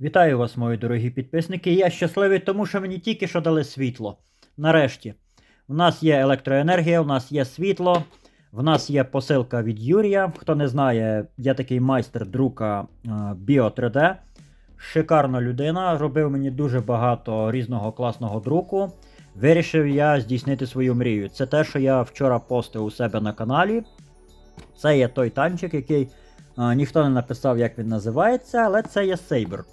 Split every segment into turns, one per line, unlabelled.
Вітаю вас, мої дорогі підписники. Я щасливий, тому що мені тільки що дали світло. Нарешті. У нас є електроенергія, у нас є світло, в нас є посилка від Юрія. Хто не знає, я такий майстер друка Bio 3D. Шикарна людина. Робив мені дуже багато різного класного друку. Вирішив я здійснити свою мрію. Це те, що я вчора постив у себе на каналі. Це є той танчик, який а, ніхто не написав, як він називається, але це є Сейбр.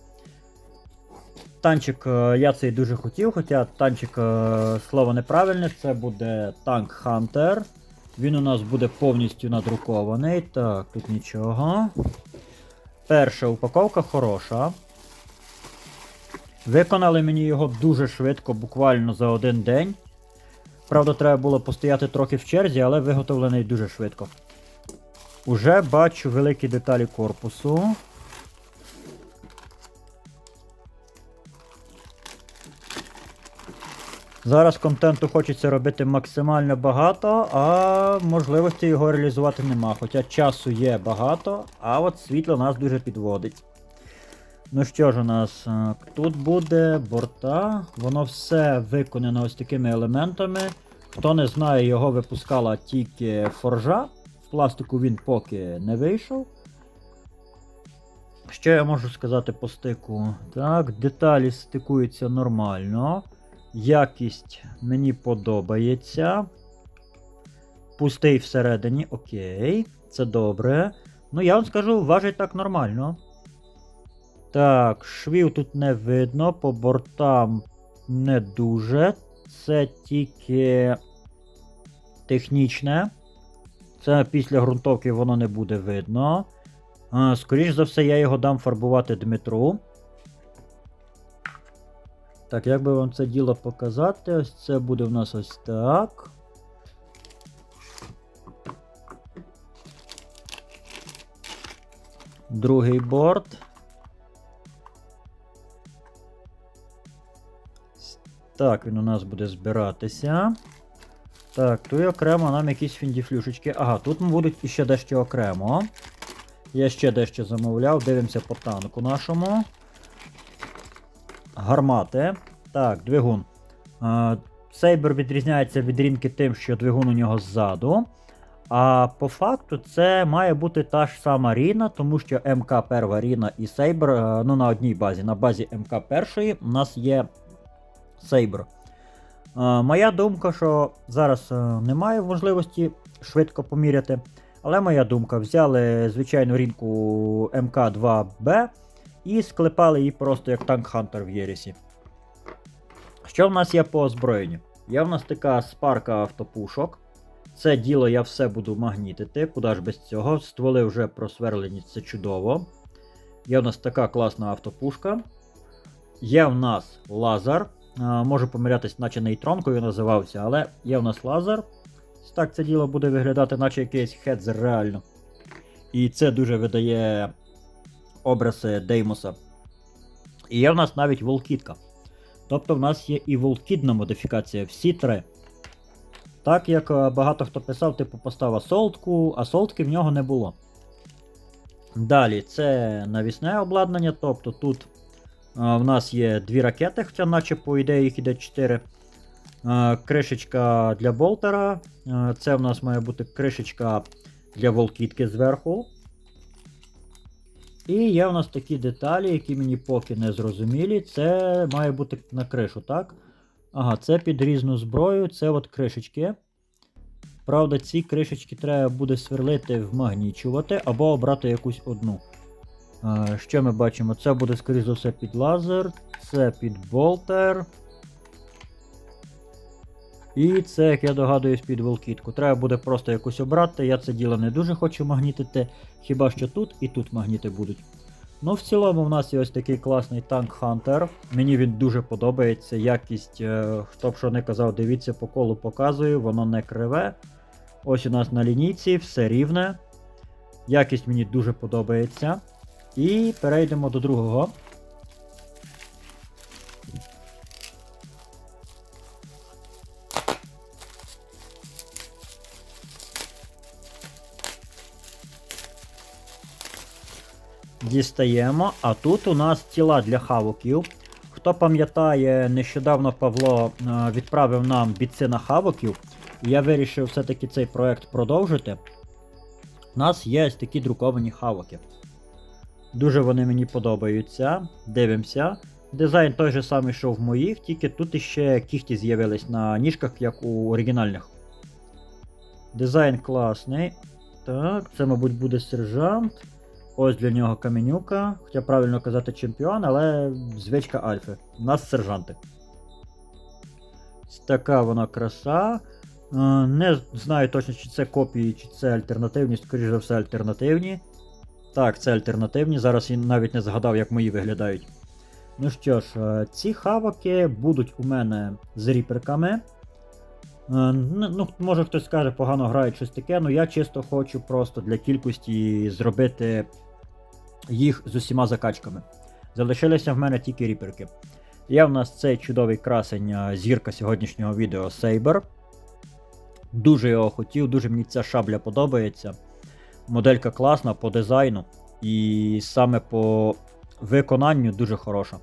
Танчик е, я цей дуже хотів, хоча танчик е, слово неправильне, це буде танк Hunter. Він у нас буде повністю надрукований. Так, тут нічого. Перша упаковка хороша. Виконали мені його дуже швидко, буквально за один день. Правда, треба було постояти трохи в черзі, але виготовлений дуже швидко. Уже бачу великі деталі корпусу. Зараз контенту хочеться робити максимально багато, а можливості його реалізувати нема. Хоча часу є багато, а от світло нас дуже підводить. Ну що ж у нас? е, Тут буде борта, воно все виконано ось такими елементами. Хто не знає, його випускала тільки форжа. В пластику він поки не вийшов. Що я можу сказати по стику? Так, деталі стикуються нормально. Якість мені подобається. Пустий всередині, окей, це добре. Ну, я вам скажу, важить так нормально. Так, швів тут не видно, по бортам не дуже. Це тільки технічне. Це після ґрунтовки воно не буде видно. А, скоріш за все, я його дам фарбувати Дмитру. Так, як би вам це діло показати? Ось це буде в нас ось так. Другий борт. Так, він у нас буде збиратися. Так, тут окремо нам якісь фіндіфлюшечки. Ага, тут будуть іще дещо окремо. Я ще дещо замовляв, дивимося по танку нашому. Гармати. Так, двигун. Сейбер відрізняється від рінки тим, що двигун у нього ззаду. А по факту це має бути та ж сама Ріна, тому що МК перва Ріна і Сейбер е, ну, на одній базі. На базі МК першої у нас є Сейбер. Е, Моя думка, що зараз е, немає можливості швидко поміряти. Але моя думка, взяли звичайну рінку МК2Б і склепали її просто як танк Хантер в Єрісі. Що в нас є по озброєнню? Є в нас така спарка автопушок. Це діло я все буду магнітити, куди ж без цього. Стволи вже просверлені, це чудово. Є в нас така класна автопушка. Є в нас лазер. Можу помилятись, наче нейтронкою називався, але є в нас лазер. Так це діло буде виглядати, наче якийсь хедзер реально. І це дуже видає образи Деймоса. І є в нас навіть волкітка. Тобто в нас є і волкідна модифікація, всі три. Так як е, багато хто писав, типу постав асолтку, а солтки в нього не було. Далі це навісне обладнання, тобто тут а, в нас є дві ракети, хоча наче по ідеї їх іде 4. А, кришечка для болтера. А, це в нас має бути кришечка для волкітки зверху. І є в нас такі деталі, які мені поки не зрозумілі. Це має бути на кришу, так? Ага, це під різну зброю, це от кришечки. Правда, ці кришечки треба буде сверлити, вмагнічувати або обрати якусь одну. Що ми бачимо? Це буде, скоріш за все, під лазер, це під болтер. І це, як я догадуюсь, під волкітку. Треба буде просто якусь обрати. Я це діло не дуже хочу магнітити. Хіба що тут і тут магніти будуть. Ну, в цілому, в нас є ось такий класний танк Hunter. Мені він дуже подобається. Якість, е, хто б що не казав, дивіться по колу показую, воно не криве. Ось у нас на лінійці, все рівне. Якість мені дуже подобається. І перейдемо до другого. Дістаємо. А тут у нас тіла для хавоків. Хто пам'ятає, нещодавно Павло е, відправив нам бійці на хавоків. Я вирішив все-таки цей проект продовжити. У нас є ось такі друковані хавоки. Дуже вони мені подобаються. Дивимося. Дизайн той же самий, що в моїх, тільки тут іще кіхті з'явились на ніжках, як у оригінальних. Дизайн класний. Так, це, мабуть, буде сержант. Ось для нього каменюка. Хоча правильно казати чемпіон, але звичка Альфи. У нас сержанти. Така вона краса. Е, Не знаю точно, чи це копії, чи це альтернативні, скоріш за все, альтернативні. Так, це альтернативні. Зараз я навіть не згадав, як мої виглядають. Ну що ж, е, ці хавоки будуть у мене з ріперками. Е, Ну, ну, може хтось скаже, погано грають щось таке, але я чисто хочу просто для кількості зробити їх з усіма закачками. Залишилися в мене тільки ріперки. Є в нас цей чудовий красень зірка сьогоднішнього відео Saber. Дуже його хотів, дуже мені ця шабля подобається. Моделька класна по дизайну і саме по виконанню дуже хороша.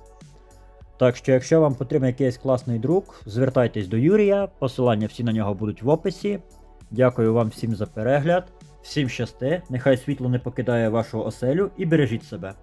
Так що, якщо вам потрібен якийсь класний друк, звертайтесь до Юрія, посилання всі на нього будуть в описі. Дякую вам всім за перегляд, всім щасти, нехай світло не покидає вашу оселю і бережіть себе.